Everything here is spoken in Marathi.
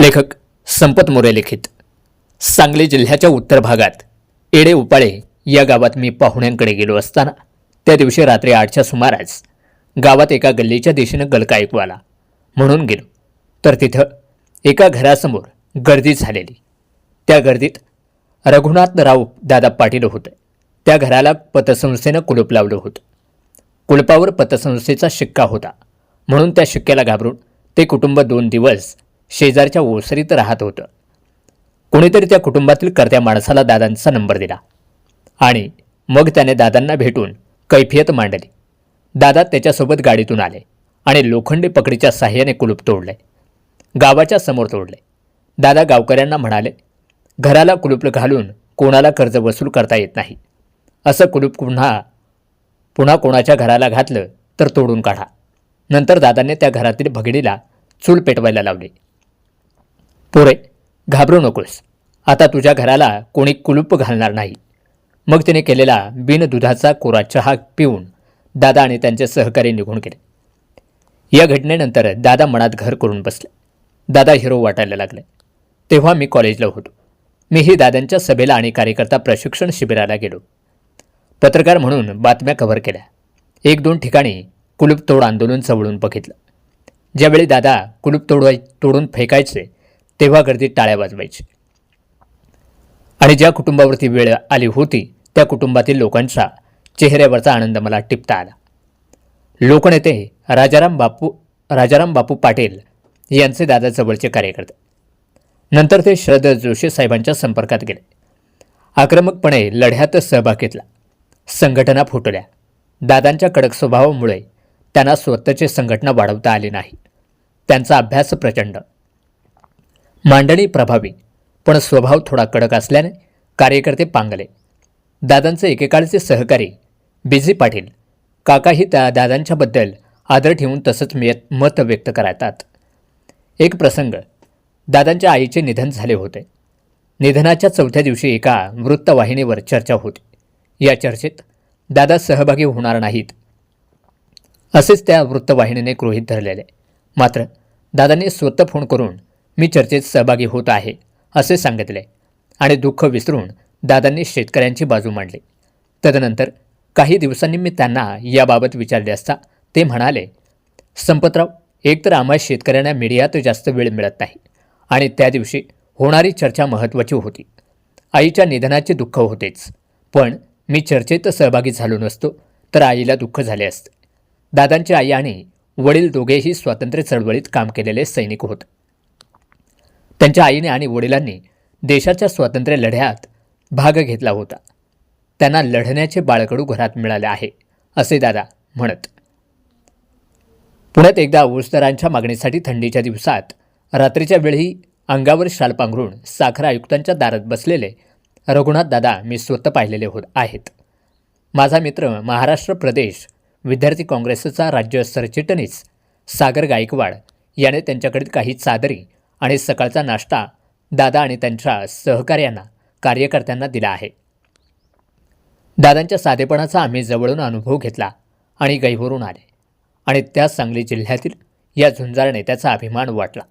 लेखक संपत मोरे लिखित. सांगली जिल्ह्याच्या उत्तर भागात एडे उपाळे या गावात मी पाहुण्यांकडे गेलो असताना त्या दिवशी रात्री आठच्या सुमारास गावात एका गल्लीच्या दिशेनं गलका ऐकू आला म्हणून गेलो. तर तिथं एका घरासमोर गर्दी झालेली. त्या गर्दीत रघुनाथराव दादा पाटील होते. त्या घराला पतसंस्थेनं कुलूप लावलं होतं. कुलपावर पतसंस्थेचा शिक्का होता. म्हणून त्या शिक्क्याला घाबरून ते कुटुंब दोन दिवस शेजारच्या ओसरीत राहत होतं. कोणीतरी त्या कुटुंबातील कर्त्या माणसाला दादांचा नंबर दिला. आणि मग त्याने दादांना भेटून कैफियत मांडली. दादा त्याच्यासोबत गाडीतून आले आणि लोखंडी पकडीच्या साह्याने कुलूप तोडले. गावाच्या समोर तोडले. दादा गावकऱ्यांना म्हणाले घराला कुलूप घालून कोणाला कर्ज वसूल करता येत नाही. असं कुलूप पुन्हा पुन्हा कोणाच्या घराला घातलं तर तोडून काढा. नंतर दादाने त्या घरातील भगिडीला चूल पेटवायला लावली. पोरे घाबरू नकोस. आता तुझ्या घराला कोणी कुलूप घालणार नाही. मग तिने केलेला बिन दुधाचा कोरा चहा पिऊन दादा आणि त्यांचे सहकारी निघून गेले. या घटनेनंतर दादा मनात घर करून बसले. दादा हिरो वाटायला लागले. तेव्हा मी कॉलेजला होतो. मीही दादांच्या सभेला आणि कार्यकर्ता प्रशिक्षण शिबिराला गेलो. पत्रकार म्हणून बातम्या कव्हर केल्या. एक दोन ठिकाणी कुलूप तोड आंदोलन चवळून बघितलं. ज्यावेळी दादा कुलूप तोडवाय तोडून फेकायचे तेव्हा गर्दीत टाळ्या वाजवायची. आणि ज्या कुटुंबावरती वेळ आली होती त्या कुटुंबातील लोकांचा चेहऱ्यावरचा आनंद मला टिपता आला. लोकनेते राजाराम बापू राजाराम बापू पाटील यांचे दादा जवळचे कार्यकर्ते. नंतर ते शरद जोशी साहेबांच्या संपर्कात गेले. आक्रमकपणे लढ्यात सहभाग घेतला. संघटना फुटल्या. दादांच्या कडक स्वभावामुळे त्यांना स्वतःची संघटना वाढवता आली नाही. त्यांचा अभ्यास प्रचंड. मांडणी प्रभावी पण स्वभाव थोडा कडक असल्याने कार्यकर्ते पांगले. दादांचे एकेकाळचे सहकारी बिझी पाटील. काकाही त्या दादांच्याबद्दल आदर ठेवून तसंच मेत मत व्यक्त करतात. एक प्रसंग दादांच्या आईचे निधन झाले होते. निधनाच्या चौथ्या दिवशी एका वृत्तवाहिनीवर चर्चा होती. या चर्चेत दादा सहभागी होणार नाहीत. असेच त्या वृत्तवाहिनीने गृहीत धरलेले. मात्र दादांनी स्वतः फोन करून मी चर्चेत सहभागी होत आहे असे सांगितले. आणि दुःख विसरून दादांनी शेतकऱ्यांची बाजू मांडली. तदनंतर काही दिवसांनी मी त्यांना याबाबत विचारले असता ते म्हणाले संपतराव एकतर आम्हा शेतकऱ्यांना मीडियात जास्त वेळ मिळत नाही आणि त्या दिवशी होणारी चर्चा महत्त्वाची होती. आईच्या निधनाचे दुःख होतेच. पण मी चर्चेत सहभागी झालो नसतो तर आईला दुःख झाले असते. दादांची आई आणि वडील दोघेही स्वातंत्र्य चळवळीत काम केलेले सैनिक होते. त्यांच्या आईने आणि वडिलांनी देशाच्या स्वातंत्र्य लढ्यात भाग घेतला होता. त्यांना लढण्याचे बाळकडू घरात मिळाले आहे असे दादा म्हणत. पुण्यात एकदा ऊसदरांच्या मागणीसाठी थंडीच्या दिवसात रात्रीच्या वेळी अंगावर शाल पांघरून साखर आयुक्तांच्या दारात बसलेले रघुनाथ दादा मी स्वतः पाहिलेले होत आहेत. माझा मित्र महाराष्ट्र प्रदेश विद्यार्थी काँग्रेसचा राज्य सरचिटणीस सागर गायकवाड याने त्यांच्याकडे काही चादरी आणि सकाळचा नाश्ता दादा आणि त्यांच्या सहकार्यांना कार्यकर्त्यांना दिला आहे. दादांच्या साधेपणाचा आम्ही जवळून अनुभव घेतला आणि गैवरून आले आणि त्या सांगली जिल्ह्यातील या झुंजार नेत्याचा अभिमान वाटला.